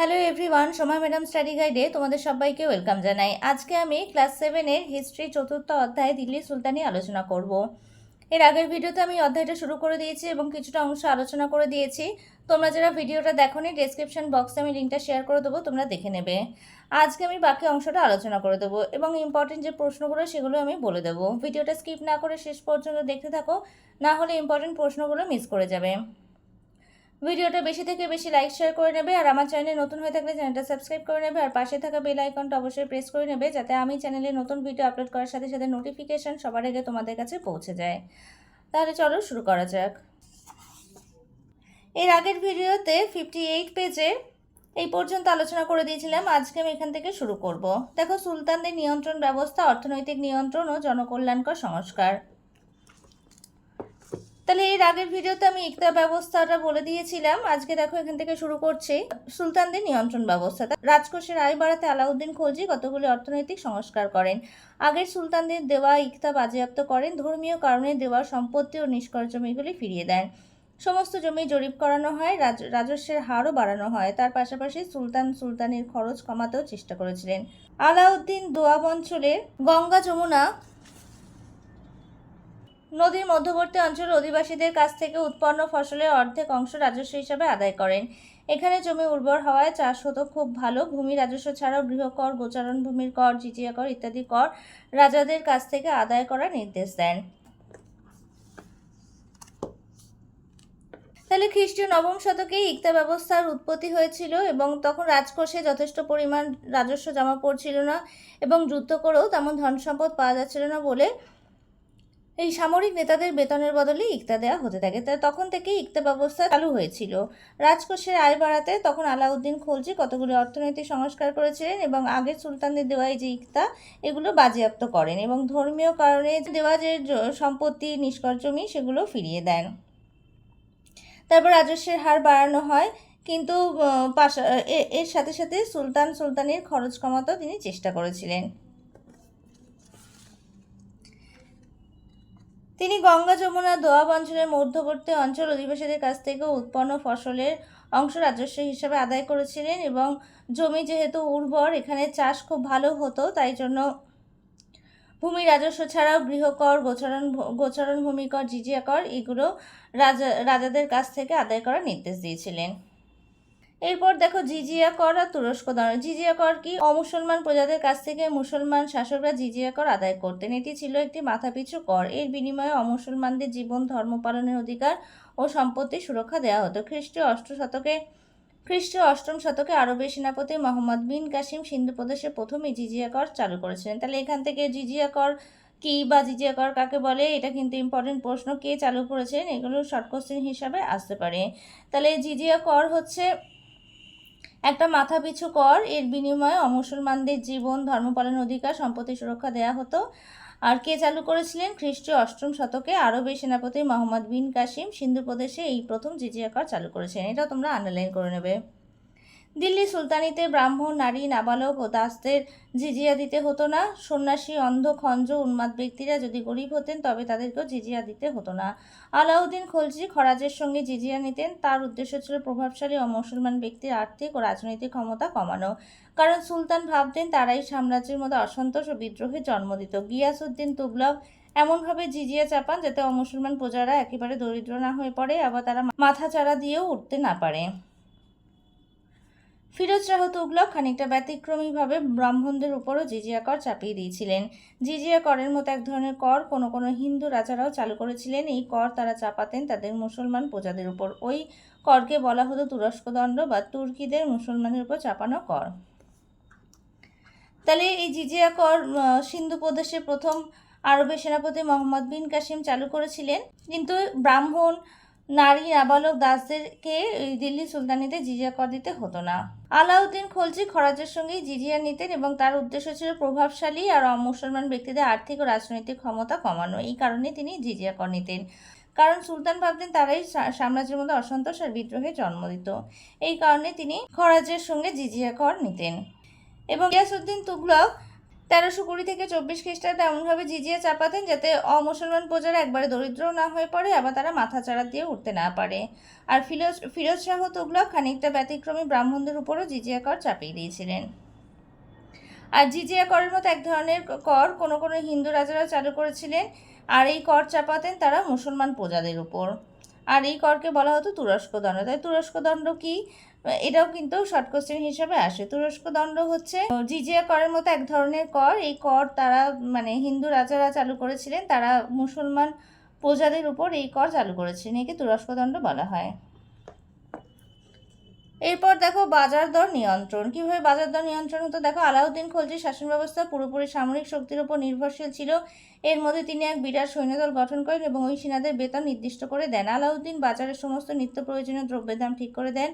Hello everyone সময় madam study গাইডে তোমাদের সবাইকে ওয়েলকাম জানাই। আজকে আমি ক্লাস সেভেনের হিস্ট্রি চতুর্থ অধ্যায় দিল্লি সুলতানি আলোচনা করব। এর আগের ভিডিওতে আমি অধ্যায়টা শুরু করে দিয়েছি এবং কিছুটা অংশ আলোচনা করে দিয়েছি। তোমরা যারা ভিডিওটা দেখোনি ডেসক্রিপশন বক্সে আমি লিঙ্কটা শেয়ার করে দেবো, তোমরা দেখে নেবে। আজকে আমি বাকি অংশটা আলোচনা করে দেবো এবং ইম্পর্টেন্ট যে প্রশ্নগুলো, সেগুলো আমি বলে দেবো। ভিডিওটা স্কিপ না করে শেষ পর্যন্ত দেখতে থাকো, না হলে ইম্পর্টেন্ট প্রশ্নগুলো মিস করে যাবে। ভিডিওটা বেশি থেকে বেশি লাইক শেয়ার করে নেবে আর আমার চ্যানেলে নতুন হয়ে থাকলে চ্যানেলটা সাবস্ক্রাইব করে নেবে আর পাশে থাকা বেল আইকনটা অবশ্যই প্রেস করে নেবে যাতে আমি চ্যানেলে নতুন ভিডিও আপলোড করার সাথে সাথে নোটিফিকেশান সবার আগে তোমাদের কাছে পৌঁছে যায়। তাহলে চলো শুরু করা যাক। এর আগের ভিডিওতে ফিফটি এইট পেজে এই পর্যন্ত আলোচনা করে দিয়েছিলাম। আজকে আমি এখান থেকে শুরু করব। দেখো, সুলতানদের নিয়ন্ত্রণ ব্যবস্থা, অর্থনৈতিক নিয়ন্ত্রণ ও জনকল্যাণকর সংস্কার। তাহলে এর আগের ভিডিওতে আমি ইকতা ব্যবস্থাটা বলে দিয়েছিলাম। আজকে দেখো এখান থেকে শুরু করছি। সুলতানদের নিয়ন্ত্রণ ব্যবস্থা। রাজকোষের আয় বাড়াতে আলাউদ্দিন খলজি কতগুলি অর্থনৈতিক সংস্কার করেন? আগের সুলতানদের দেওয়া ইকতা বাজেয়াপ্ত করেন। ধর্মীয় কারণে দেওয়া সম্পত্তি ও নিষ্কর জমিগুলি ফিরিয়ে দেন। সমস্ত জমি জরিপ করানো হয়, রাজ- রাজস্বের হারও বাড়ানো হয়। তার পাশাপাশি সুলতান সুলতানের খরচ কমাতেও চেষ্টা করেছিলেন। আলাউদ্দিন দোয়াব অঞ্চলের গঙ্গা যমুনা নদীর মধ্যবর্তী অঞ্চলের অধিবাসীদের কাছ থেকে উৎপন্ন ফসলের অর্ধেক অংশ রাজস্ব হিসাবে আদায় করেন। এখানে জমি উর্বর হওয়ায় চাষ হতো খুব ভালো। ভূমি রাজস্ব ছাড়াও গৃহকর গোচারণ ভূমির কর জিজিয়া কর ইত্যাদি কর রাজাদের কাছ থেকে আদায় করার নির্দেশ দেন। তাহলে খ্রিস্টীয় নবম শতকে ইকতা ব্যবস্থার উৎপত্তি হয়েছিল এবং তখন রাজকোষে যথেষ্ট পরিমাণ রাজস্ব জমা পড়ছিল না এবং যুদ্ধ করেও তেমন ধন সম্পদ পাওয়া যাচ্ছিল না বলে এই সামরিক নেতাদের বেতনের বদলে ইকতা দেওয়া হতে থাকে। তা তখন থেকেই ইকতা ব্যবস্থা চালু হয়েছিল। রাজকোষের আয় বাড়াতে তখন আলাউদ্দিন খলজি কতগুলি অর্থনৈতিক সংস্কার করেছিলেন এবং আগের সুলতানদের দেওয়া এই যে ইকতা, এগুলো বাজেয়াপ্ত করেন এবং ধর্মীয় কারণে দেওয়া যে সম্পত্তি নিষ্কর জমি, সেগুলো ফিরিয়ে দেন। তারপর রাজস্বের হার বাড়ানো হয়, কিন্তু পাশা এর সাথে সাথে সুলতান সুলতানের খরচ কমাতেও তিনি চেষ্টা করেছিলেন। তিনি গঙ্গা, যমুনা দোয়াব অঞ্চলের মধ্যবর্তী অঞ্চল অধিবাসীদের কাছ থেকে উৎপন্ন ফসলের অংশ রাজস্ব হিসাবে আদায় করেছিলেন এবং জমি যেহেতু উর্বর, এখানে চাষ খুব ভালো হতো, তাই জন্য ভূমি রাজস্ব ছাড়াও গৃহকর, গোচারণ গোচারণ ভূমিকর জিজিয়া কর, এগুলো রাজা, রাজাদের কাছ থেকে আদায় করার নির্দেশ দিয়েছিলেন। এরপর দেখো জিজিয়া কর আর তুরস্ক দণ্ড জিজিয়া কর কি? অমুসলমান প্রজাদের কাছ থেকে মুসলমান শাসকরা জিজিয়া কর আদায় করতেন। এটি ছিল একটি মাথাপিছু কর। এর বিনিময়ে অমুসলমানদের জীবন, ধর্ম পালনের অধিকার ও সম্পত্তির সুরক্ষা দেওয়া হতো। খ্রিস্টীয় অষ্ট শতকে, খ্রিস্টীয় অষ্টম শতকে আরবের সেনাপতি মোহাম্মদ বিন কাসিম সিন্ধু প্রদেশে প্রথম জিজিয়া কর চালু করেছিলেন। তাহলে এখান থেকে জিজিয়া কর কি বা জিজিয়া কর কাকে বলে? এটা কিন্তু ইম্পর্টেন্ট প্রশ্ন। কে চালু করেছেন? এগুলো শর্ট কোশ্চেন হিসাবে আসতে পারে। তাহলে জিজিয়া কর হচ্ছে একটা মাথা পিছু কর, এর বিনিময়ে অমুসলমানদের জীবন ধর্মপালন অধিকার, সম্পত্তি সুরক্ষা দেয়া হতো। আর কে চালু করেছিলেন? খ্রিস্টীয় অষ্টম শতকে আরবের সেনাপতি মোহাম্মদ বিন কাসিম। সিন্ধু প্রদেশে এই প্রথম জিজিয়া কর চালু করেছেন। এটা তোমরা আন্ডারলাইন করে নেবে। দিল্লি সুলতানিতে ব্রাহ্মণ, নারী, নাবালক ও দাসদের জিজিয়া দিতে হতো না। সন্ন্যাসী, অন্ধ, খঞ্জ, উন্মাদ ব্যক্তিরা যদি গরিব হতেন, তবে তাদেরকেও জিজিয়া দিতে হতো না। আলাউদ্দিন খলজি খরাজের সঙ্গে জিজিয়া নিতেন। তার উদ্দেশ্য ছিল প্রভাবশালী ও মুসলমান ব্যক্তির আর্থিক ও রাজনৈতিক ক্ষমতা কমানো। কারণ সুলতান ভাবতেন, তারাই সাম্রাজ্যের মধ্যে অসন্তোষ ও বিদ্রোহের জন্ম দিত। গিয়াসউদ্দিন তুগলক এমনভাবে জিজিয়া চাপান যাতে অমুসলমান প্রজারা একেবারে দরিদ্র না হয়ে পড়ে, আবার তারা মাথা চারা দিয়েও উঠতে না পারে। ফিরোজ শাহ তুগলক খানিকটা ব্যতিক্রমীভাবে ব্রাহ্মণদের উপরও জিজিয়া কর চাপিয়ে দিয়েছিলেন। জিজিয়া করের মতো এক ধরনের কর কোনো কোনো হিন্দু রাজারাও চালু করেছিলেন। এই কর তারা চাপাতেন তাদের মুসলমান প্রজাদের উপর। ওই করকে বলা হতো তুরস্ক দণ্ড বা তুর্কিদের মুসলমানের উপর চাপানো কর। তাহলে এই জিজিয়া কর সিন্ধু প্রদেশে প্রথম আরবের সেনাপতি মোহাম্মদ বিন কাসিম চালু করেছিলেন। কিন্তু ব্রাহ্মণ নারী নাবালক দাসদেরকে দিল্লি সুলতানিতে জিজিয়া কর দিতে হতো না। আলাউদ্দিন খলজি খরাজের সঙ্গে জিজিয়া নিতেন এবং তার উদ্দেশ্য ছিল প্রভাবশালী আর অমুসলমান ব্যক্তিদের আর্থিক ও রাজনৈতিক ক্ষমতা কমানো। এই কারণে তিনি জিজিয়া কর নিতেন। কারণ সুলতান ভাবতেন তারাই সাম্রাজ্যের মধ্যে অসন্তোষ আর বিদ্রোহে জন্ম দিত। এই কারণে তিনি খরাজের সঙ্গে জিজিয়া কর নিতেন। এবং গিয়াসউদ্দিন তুগলক তেরোশো কুড়ি থেকে চব্বিশ খ্রিস্টাব্দে এমনভাবে জিজিয়া চাপাতেন যাতে অমুসলমান প্রজারা একবারে দরিদ্র না হয়ে পড়ে, আবার তারা মাথা চাড়া দিয়ে উঠতে না পারে। আর ফিরোজ ফিরোজ শাহ তুগলক খানিকটা ব্যতিক্রমী ব্রাহ্মণদের উপরও জিজিয়া কর চাপিয়ে দিয়েছিলেন। আর জিজিয়া করের মতো এক ধরনের কর কোনো কোনো হিন্দু রাজারা চালু করেছিলেন, আর এই কর চাপাতেন তারা মুসলমান প্রজাদের উপর। আর এই করকে বলা হতো তুরস্ক দণ্ড। তাই তুরস্ক দণ্ড কি? এটাও কিন্তু শর্ট কোশ্চেন হিসাবে আসে। তুরস্ক দণ্ড হচ্ছে, জিজিয়া করের মতো এক ধরনের কর। এই কর তারা মানে হিন্দু রাজারা চালু করেছিলেন, তারা মুসলমান প্রজাদের উপর এই কর চালু করেছিলেন, একে তুরস্ক দণ্ড বলা হয়। এরপর দেখো বাজার দর নিয়ন্ত্রণ। কীভাবে বাজার দর নিয়ন্ত্রণ হতো? দেখো আলাউদ্দিন খলজির শাসন ব্যবস্থা পুরোপুরি সামরিক শক্তির উপর নির্ভরশীল ছিল। এর মধ্যে তিনি এক বিরাট সৈন্যদল গঠন করেন এবং ওই সেনাদের বেতন নির্দিষ্ট করে দেন। আলাউদ্দিন বাজারের সমস্ত নিত্য প্রয়োজনীয় দ্রব্যের দাম ঠিক করে দেন।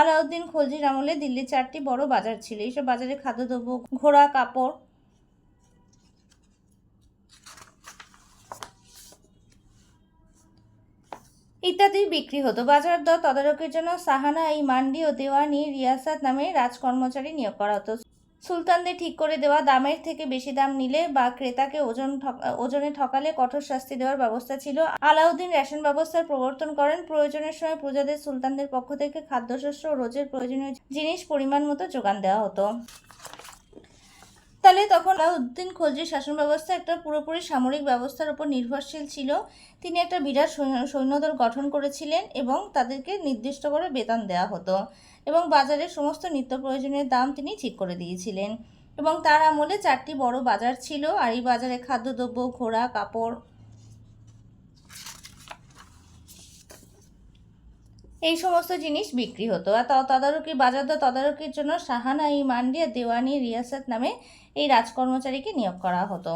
আলাউদ্দিন খলজির আমলে দিল্লির চারটি বড় বাজার ছিল। এইসব বাজারে খাদ্যদ্রব্য, ঘোড়া, কাপড় ইত্যাদি বিক্রি হতো। বাজার দর তদারকির জন্য সাহানা, এই মান্ডি ও দেওয়ানি রিয়াসাত নামে রাজকর্মচারী নিয়োগ করা হতো। সুলতানদের ঠিক করে দেওয়া দামের থেকে বেশি দাম নিলে বা ক্রেতাকে ওজন ওজনে ঠকালে কঠোর শাস্তি দেওয়ার ব্যবস্থা ছিল। আলাউদ্দিন রেশন ব্যবস্থার প্রবর্তন করেন। প্রয়োজনের সময় প্রজাদের সুলতানদের পক্ষ থেকে খাদ্যশস্য ও রোজের প্রয়োজনীয় জিনিস পরিমাণ মতো যোগান দেওয়া হতো। তাহলে তখন আলাউদ্দিন খলজির শাসন ব্যবস্থা একটা পুরোপুরি সামরিক ব্যবস্থার উপর নির্ভরশীল ছিল। তিনি একটা বিরাট সৈন্য- সৈন্যদল গঠন করেছিলেন এবং তাদেরকে নির্দিষ্ট করে বেতন দেওয়া হতো এবং বাজারের সমস্ত নিত্য প্রয়োজনীয় দাম তিনি ঠিক করে দিয়েছিলেন এবং তার আমলে চারটি বড় বাজার ছিল আর এই বাজারে খাদ্যদ্রব্য, ঘোড়া, কাপড়। এই সমস্ত জিনিস বিক্রি হতো। আর তদারকি বাজার দর তদারকির জন্য সাহানা ই মান্ডি আর দেওয়ানি রিয়াসত নামে এই রাজকর্মচারীকে নিয়োগ করা হতো।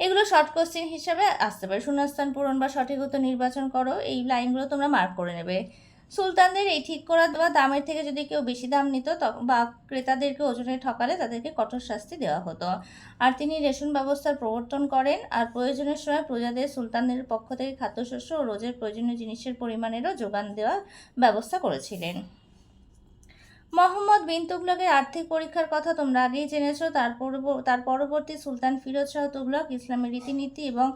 এগুলো শর্ট কোশ্চেন হিসাবে আসতে পারে। শূন্যস্থান পূরণ বা সঠিক উত্তর নির্বাচন করো, এই লাইনগুলো তোমরা মার্ক করে নেবে। সুলতানদের এই ঠিক করা দেওয়া দামের থেকে যদি কেউ বেশি দাম নিত বা ক্রেতাদেরকে ওজনে ঠকালে তাদেরকে কঠোর শাস্তি দেওয়া হতো। আর তিনি রেশন ব্যবস্থার প্রবর্তন করেন আর প্রয়োজনের সময় প্রজাদের সুলতানদের পক্ষ থেকে খাদ্যশস্য ও রোজের প্রয়োজনীয় জিনিসের পরিমাণেরও যোগান দেওয়ার ব্যবস্থা করেছিলেন। মোহাম্মদ বিন তুগলকের আর্থিক পরীক্ষার কথা তোমরা আগেই জেনেছো। তার তার পরবর্তী সুলতান ফিরোজ শাহ তুগলক ইসলামের রীতিনীতি এবং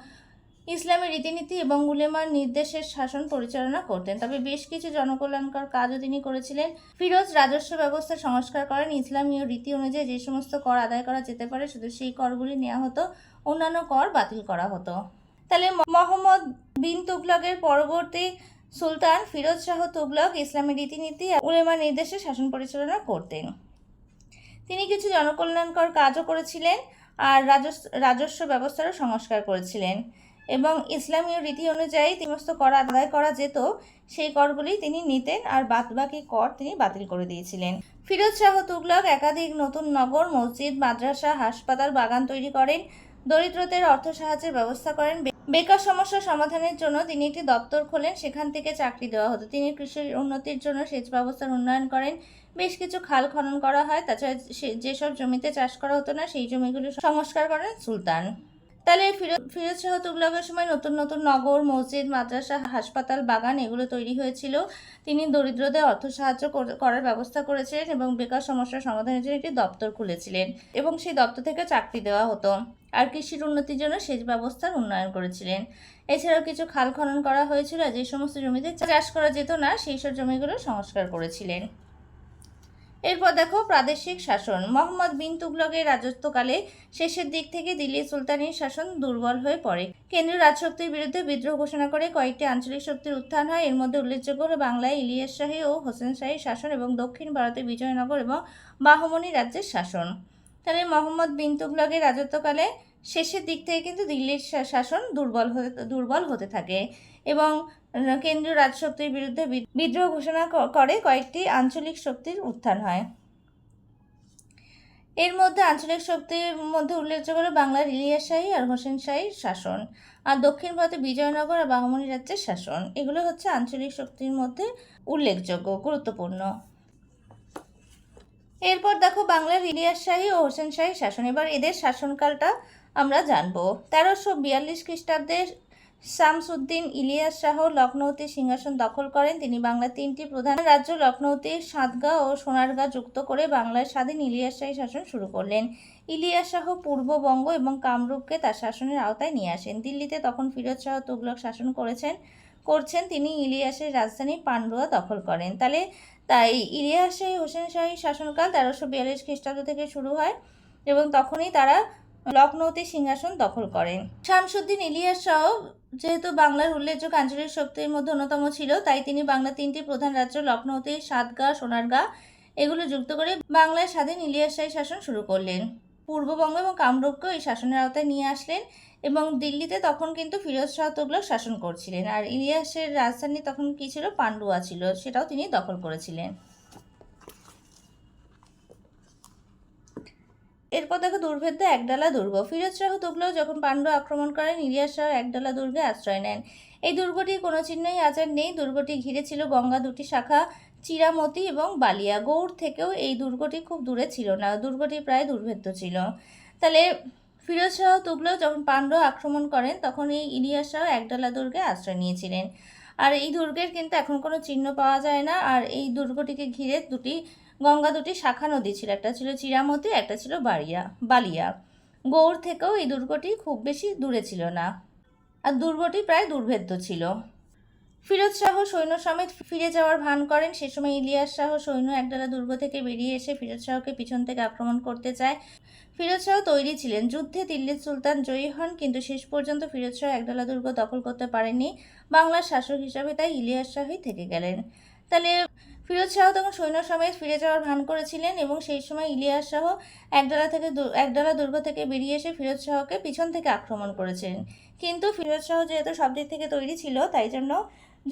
ইসলামের রীতিনীতি এবং উলেমার নির্দেশের শাসন পরিচালনা করতেন। তবে বেশ কিছু জনকল্যাণকর কাজও তিনি করেছিলেন। ফিরোজ রাজস্ব ব্যবস্থা সংস্কার করেন। ইসলামীয় রীতি অনুযায়ী যে সমস্ত কর আদায় করা যেতে পারে, শুধু সেই করগুলি নেওয়া হতো, অন্যান্য কর বাতিল করা হতো। তাহলে মোহাম্মদ বিন তুগলকের পরবর্তী সুলতান ফিরোজ শাহ তুগলক ইসলামী রীতিনীতি উলেমার নির্দেশে শাসন পরিচালনা করতেন। তিনি কিছু জনকল্যাণকর কাজও করেছিলেন আর রাজস্ব ব্যবস্থারও সংস্কার করেছিলেন এবং ইসলামীয় রীতি অনুযায়ী সমস্ত কর আদায় করা যেত, সেই করগুলি তিনি নিতেন আর বাদবাকি কর তিনি বাতিল করে দিয়েছিলেন। ফিরোজ শাহ তুগলক একাধিক নতুন নগর, মসজিদ, মাদ্রাসা, হাসপাতাল, বাগান তৈরি করেন, দরিদ্রদের অর্থ সাহায্যের ব্যবস্থা করেন বেকার সমস্যা সমাধানের জন্য তিনি একটি দপ্তর খোলেন, সেখান থেকে চাকরি দেওয়া হতো। তিনি কৃষির উন্নতির জন্য সেচ ব্যবস্থার উন্নয়ন করেন। বেশ কিছু খাল খনন করা হয়। তাছাড়া যেসব জমিতে চাষ করা হতো না, সেই জমিগুলো সংস্কার করেন সুলতান। তাহলে ফিরোজ শাহ তুগলকের সময় নতুন নতুন নগর, মসজিদ, মাদ্রাসা, হাসপাতাল, বাগান এগুলো তৈরি হয়েছিল। তিনি দরিদ্রদের অর্থ সাহায্য করার ব্যবস্থা করেছিলেন এবং বেকার সমস্যার সমাধানের জন্য একটি দপ্তর খুলেছিলেন এবং সেই দপ্তর থেকে চাকরি দেওয়া হতো। আর কৃষির উন্নতির জন্য সেচ ব্যবস্থার উন্নয়ন করেছিলেন। এছাড়াও কিছু খাল খনন করা হয়েছিল, যে সমস্ত জমিতে চাষ করা যেত না, সেই সব জমিগুলো সংস্কার করেছিলেন। এরপর দেখো প্রাদেশিক শাসন। মোহাম্মদ বিন তুগলকের রাজত্বকালে শেষের দিক থেকে দিল্লি সুলতানির শাসন দুর্বল হয়ে পড়ে। কেন্দ্রীয় রাজশক্তির বিরুদ্ধে বিদ্রোহ ঘোষণা করে কয়েকটি আঞ্চলিক শক্তির উত্থান হয়। এর মধ্যে উল্লেখযোগ্য হলো বাংলায় ইলিয়াস শাহী ও হোসেন শাহীর শাসন এবং দক্ষিণ ভারতে বিজয়নগর এবং বাহমনি রাজ্যের শাসন। তাহলে মোহাম্মদ বিন তুগলকের রাজত্বকালে শেষের দিক থেকে কিন্তু দিল্লির শাসন দুর্বল হতে দুর্বল হতে থাকে এবং কেন্দ্রীয় রাজশক্তির বিরুদ্ধে বিদ্রোহ ঘোষণা করে কয়েকটি আঞ্চলিক শক্তির উত্থান হয়। এর মধ্যে আঞ্চলিক শক্তির মধ্যে উল্লেখযোগ্য হলো বাংলার ইলিয়াস শাহী আর হোসেন শাহীর শাসন আর দক্ষিণ ভারতে বিজয়নগর আর বাহমনি রাজ্যের শাসন। এগুলো হচ্ছে আঞ্চলিক শক্তির মধ্যে উল্লেখযোগ্য, গুরুত্বপূর্ণ। এরপর দেখো বাংলার ইলিয়াস শাহী ও হোসেন শাহী শাসন। এবার এদের শাসনকালটা আমরা জানব। তেরোশো বিয়াল্লিশ খ্রিস্টাব্দে শামসুদ্দিন ইলিয়াস শাহ লখনৌতির সিংহাসন দখল করেন। তিনি বাংলার তিনটি প্রধান রাজ্য লখনৌতি সাতগাঁ ও সোনারগাঁ যুক্ত করে বাংলার স্বাধীন ইলিয়াস শাহী শাসন শুরু করলেন। ইলিয়াস শাহ পূর্ববঙ্গ এবং কামরূপকে তার শাসনের আওতায় নিয়ে আসেন। দিল্লিতে তখন ফিরোজ শাহ তুগলক শাসন করেছেন, করছেন। তিনি ইলিয়াসের রাজধানী পান্ডুয়া দখল করেন। তাহলে তাই ইলিয়াস শাহী হোসেন শাহী শাসনকাল তেরোশো বিয়াল্লিশ খ্রিস্টাব্দ থেকে শুরু হয় এবং তখনই তারা লখনৌতে সিংহাসন দখল করেন। শামসুদ্দিন ইলিয়াস শাহ যেহেতু বাংলার উল্লেখযোগ্য আঞ্চলিক শক্তির মধ্যে অন্যতম ছিল, তাই তিনি বাংলার তিনটি প্রধান রাজ্য লখনৌতে সাতগাঁ, সোনারগাঁ এগুলো যুক্ত করে বাংলায় স্বাধীন ইলিয়াস শাহী শাসন শুরু করলেন। পূর্ববঙ্গ এবং কামরূপকেও এই শাসনের আওতায় নিয়ে আসলেন এবং দিল্লিতে তখন কিন্তু ফিরোজ শাহ তুগলক শাসন করছিলেন। আর ইলিয়াসের রাজধানী তখন কী ছিল? পান্ডুয়া ছিল, সেটাও তিনি দখল করেছিলেন। এরপর দেখো দুর্ভেদ্য একডালা দুর্গ। ফিরোজ শাহ তুগলক যখন পাণ্ডু আক্রমণ করেন, ইলিয়াস শাহ একডালা দুর্গে আশ্রয় নেন। এই দুর্গটির কোনো চিহ্নই আচার নেই। দুর্গটি ঘিরে ছিল গঙ্গা দুটি শাখা, চিরামতি এবং বালিয়া। গৌড় থেকেও এই দুর্গটি খুব দূরে ছিল না। দুর্গটি প্রায় দুর্ভেদ্য ছিল। তাহলে ফিরোজ শাহ তুগলক যখন পাণ্ডু আক্রমণ করেন, তখন এই ইলিয়াস শাহ একডালা দুর্গে আশ্রয় নিয়েছিলেন। আর এই দুর্গের কিন্তু এখন কোনো চিহ্ন পাওয়া যায় না। আর এই দুর্গটিকে ঘিরে দুটি গঙ্গা দুটি শাখা নদী ছিল। একটা ছিল চিরামতি, একটা ছিল বাড়িয়া, বালিয়া। গৌড় থেকেও এই দুর্গটি খুব বেশি দূরে ছিল না। আর দুর্গটি প্রায় দুর্ভেদ্য ছিল। ফিরোজ শাহ সৈন্য সমেত ফিরে যাওয়ার ভান করেন। সে সময় ইলিয়াস শাহ সৈন্য একডালা দুর্গ থেকে বেরিয়ে এসে ফিরোজ শাহকে পিছন থেকে আক্রমণ করতে চায়। ফিরোজ শাহ তৈরি ছিলেন। যুদ্ধে দিল্লির সুলতান জয়ী হন, কিন্তু শেষ পর্যন্ত ফিরোজ শাহ একডালা দুর্গ দখল করতে পারেননি। বাংলার শাসক হিসাবে তাই ইলিয়াস শাহই থেকে গেলেন। তাহলে ফিরোজ শাহ তখন সৈন্য সমেত ফিরে যাওয়ার ভান করেছিলেন এবং সেই সময় ইলিয়াস শাহ একডালা থেকে একডালা দুর্গ থেকে বেরিয়ে এসে ফিরোজ শাহকে পিছন থেকে আক্রমণ করেছিলেন। কিন্তু ফিরোজ শাহ যেহেতু সব দিক থেকে তৈরি ছিল, তাই জন্য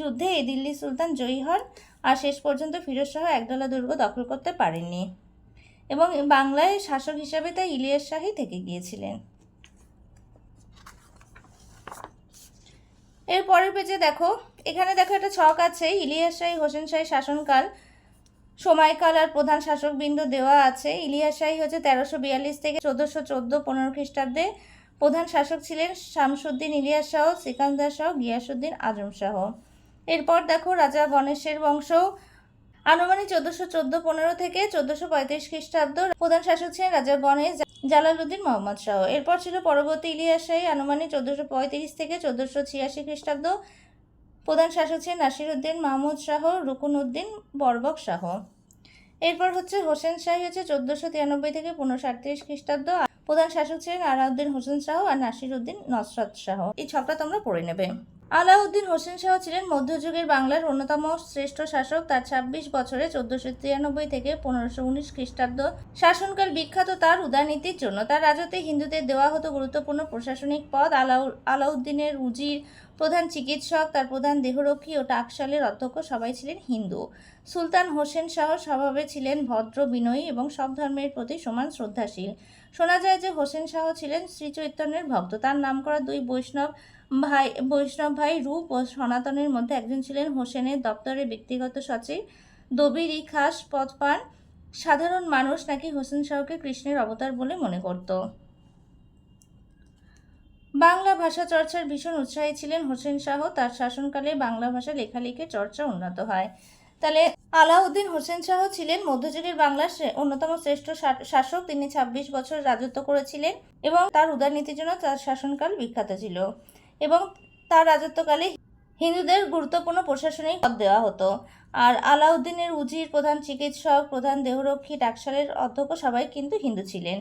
যুদ্ধে এই দিল্লি সুলতান জয়ী হন আর শেষ পর্যন্ত ফিরোজ শাহ একডালা দুর্গ দখল করতে পারেননি। এবং বাংলায় শাসক হিসাবে তাই ইলিয়াস শাহই থেকে গিয়েছিলেন। এর পরের পেজে দেখো, এখানে দেখো একটা ছক আছে, ইলিয়াস শাহী, হোসেন শাহী শাসনকাল সময়কাল আর প্রধান শাসকবৃন্দ দেওয়া আছে। ইলিয়াস শাহী হচ্ছে তেরোশো বিয়াল্লিশ থেকে চোদ্দোশো চোদ্দ পনেরো খ্রিস্টাব্দে প্রধান শাসক ছিলেন শামসুদ্দিন ইলিয়াস শাহ, সিকান্দার শাহ, গিয়াসুদ্দিন আজম শাহ। এরপর দেখো রাজা গণেশের বংশ আনুমানিক চোদ্দোশো চোদ্দ পনেরো থেকে চোদ্দশো পঁয়ত্রিশ খ্রিস্টাব্দ প্রধান শাসক ছিলেন রাজা গণেশ জালালউদ্দিন মোহাম্মদ শাহ। এরপর ছিল পরবর্তী ইলিয়াস শাহী, আনুমানিক চোদ্দোশো পঁয়ত্রিশ থেকে চোদ্দোশো ছিয়াশি খ্রিস্টাব্দ প্রধান শাসক ছিলেন নাসিরউদ্দিন মাহমুদ শাহ রুকুন উদ্দিন বরবক শাহ। এরপর হচ্ছে হোসেন শাহী হচ্ছে চোদ্দোশো তিরানব্বই থেকে পনেরোশো আটত্রিশ খ্রিস্টাব্দ। প্রধান শাসক ছিলেন আলাউদ্দিন হোসেন শাহ আর নাসিরউদ্দিন নসরত শাহ। এই ছকটা তোমরা পড়ে নেবে। আলাউদ্দিন হোসেন শাহ ছিলেন মধ্যযুগের বাংলার অন্যতম শ্রেষ্ঠ শাসক। তার ছাব্বিশ বছরে চোদ্দোশো তিরানব্বই থেকে পনেরোশো উনিশ খ্রিস্টাব্দ শাসনকাল বিখ্যাত তার উদারনীতির জন্য। তার রাজত্বে হিন্দুদের দেওয়া হতো গুরুত্বপূর্ণ প্রশাসনিক পদ। আলাউ, আলাউদ্দিনের উজির প্রধান চিকিৎসক, তার প্রধান দেহরক্ষী ও টাকশালের অধ্যক্ষ সবাই ছিলেন হিন্দু। সুলতান হোসেন শাহ স্বভাবে ছিলেন ভদ্র, বিনয়ী এবং সব ধর্মের প্রতি সমান শ্রদ্ধাশীল। শোনা যায় যে হোসেন শাহ ছিলেন শ্রীচৈতন্যের ভক্ত। তার নাম করা দুই বৈষ্ণব ভাই, বৈষ্ণব ভাই রূপ ও সনাতনের মধ্যে একজন ছিলেন হোসেনের দপ্তরের ব্যক্তিগত সচিব। দবির খাস পদ পান সাধারণ মানুষ নাকি হোসেন শাহকে কৃষ্ণের অবতার বলে মনে করত। বাংলা ভাষা চর্চার ভীষণ উৎসাহী ছিলেন হোসেন শাহ। তার শাসনকালে বাংলা ভাষা লেখালেখির চর্চা উন্নত হয়। তাহলে আলাউদ্দিন হোসেন শাহ ছিলেন মধ্যযুগের বাংলার অন্যতম শ্রেষ্ঠ শাসক। তিনি ছাব্বিশ বছর রাজত্ব করেছিলেন এবং তার উদারনীতির জন্য তার শাসনকাল বিখ্যাত ছিল। এবং তার রাজত্বকালে হিন্দুদের গুরুত্বপূর্ণ প্রশাসনিক পদ দেওয়া হতো। আর আলাউদ্দিনের উজির প্রধান চিকিৎসক প্রধান দেহরক্ষী টাকশালের অধ্যক্ষ সবাই কিন্তু হিন্দু ছিলেন।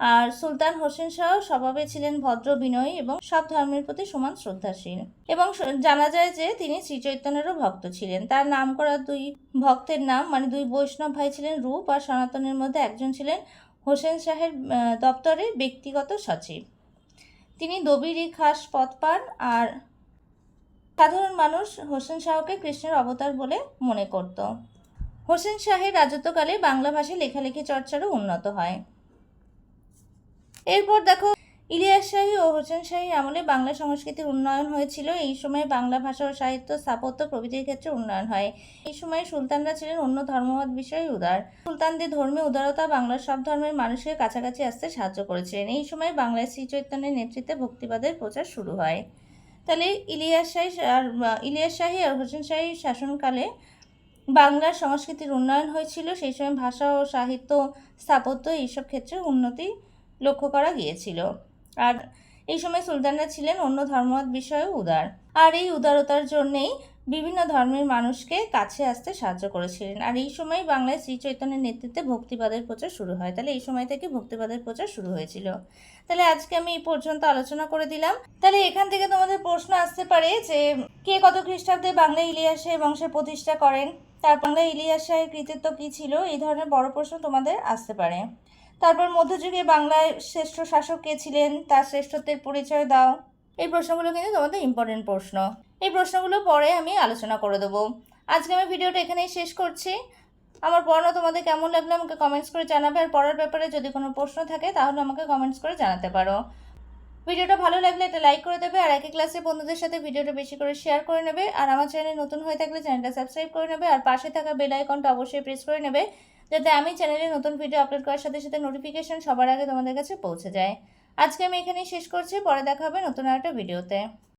আর সুলতান হোসেন শাহ স্বভাবে ছিলেন ভদ্র বিনয়ী এবং সব ধর্মের প্রতি সমান শ্রদ্ধাশীল। এবং জানা যায় যে তিনি শ্রী চৈতন্যেরও ভক্ত ছিলেন। তার নাম করা দুই ভক্তের নাম মানে দুই বৈষ্ণব ভাই ছিলেন রূপ আর সনাতনের মধ্যে একজন ছিলেন হোসেন শাহের আহ, দপ্তরের ব্যক্তিগত সচিব। তিনি দবিরি খাস পথ পান আর সাধারণ মানুষ হোসেন শাহকে কৃষ্ণের অবতার বলে মনে করত। হোসেন শাহের রাজত্বকালে বাংলা ভাষায় লেখালেখি চর্চারও উন্নত হয়। এরপর দেখো ইলিয়াস শাহী ও হোসেন শাহী আমলে বাংলা সংস্কৃতির উন্নয়ন হয়েছিল। এই সময় বাংলা ভাষা ও সাহিত্য স্থাপত্য প্রভৃতির ক্ষেত্রে উন্নয়ন হয়। এই সময় সুলতানরা ছিলেন অন্য ধর্মমত বিষয়ে উদার। সুলতানদের ধর্মীয় উদারতা বাংলার সব ধর্মের মানুষের কাছাকাছি আসতে সাহায্য করেছিলেন। এই সময় বাংলায় শ্রী চৈতন্যের নেতৃত্বে ভক্তিবাদের প্রচার শুরু হয়। তাহলে ইলিয়াস শাহী আর, ইলিয়াস শাহী আর হোসেন শাসনকালে বাংলার সংস্কৃতির উন্নয়ন হয়েছিল। সেই সময় ভাষা ও সাহিত্য স্থাপত্য এইসব ক্ষেত্রে উন্নতি লক্ষ্য করা গিয়েছিল। আর এই সময় সুলতানরা ছিলেন অন্য ধর্মমত বিষয়েও উদার। আর এই উদারতার জন্যেই বিভিন্ন ধর্মের মানুষকে কাছে আসতে সাহায্য করেছিলেন। আর এই সময় বাংলায় শ্রী চৈতন্যের নেতৃত্বে ভক্তিবাদের প্রচার শুরু হয়। তাহলে এই সময় থেকে ভক্তিবাদের প্রচার শুরু হয়েছিল। তাহলে আজকে আমি এই পর্যন্ত আলোচনা করে দিলাম। তাহলে এখান থেকে তোমাদের প্রশ্ন আসতে পারে যে, কে কত খ্রিস্টাব্দে বাংলা ইলিয়াস বংশের প্রতিষ্ঠা করেন? তার বাংলা ইলিয়াস শাহের কৃতিত্ব কী ছিল? এই ধরনের বড় প্রশ্ন তোমাদের আসতে পারে। তারপর মধ্যযুগে বাংলায় শ্রেষ্ঠ শাসক কে ছিলেন? তার শ্রেষ্ঠত্বের পরিচয় দাও। এই প্রশ্নগুলো কিন্তু তোমাদের ইম্পর্টেন্ট প্রশ্ন। এই প্রশ্নগুলো পরে আমি আলোচনা করে দেবো। আজকে আমি ভিডিওটা এখানেই শেষ করছি। আমার পড়ানো তোমাদের কেমন লাগল আমাকে কমেন্টস করে জানাবে। আর পড়ার ব্যাপারে যদি কোনো প্রশ্ন থাকে, তাহলে আমাকে কমেন্টস করে জানাতে পারো। ভিডিওটা ভালো লাগলে একটা লাইক করে দেবে। আর একই ক্লাসের বন্ধুদের সাথে ভিডিওটা বেশি করে শেয়ার করে নেবে। আর আমার চ্যানেল নতুন হয়ে থাকলে চ্যানেলটা সাবস্ক্রাইব করে নেবে। আর পাশে থাকা বেল আইকনটা অবশ্যই প্রেস করে নেবে। যাতে আমি চ্যানেলে নতুন ভিডিও আপলোড করার সাথে সাথে নোটিফিকেশন সবার আগে তোমাদের কাছে পৌঁছে যায়। আজকে আমি এখানেই শেষ করছি, পরে দেখা হবে নতুন একটা ভিডিওতে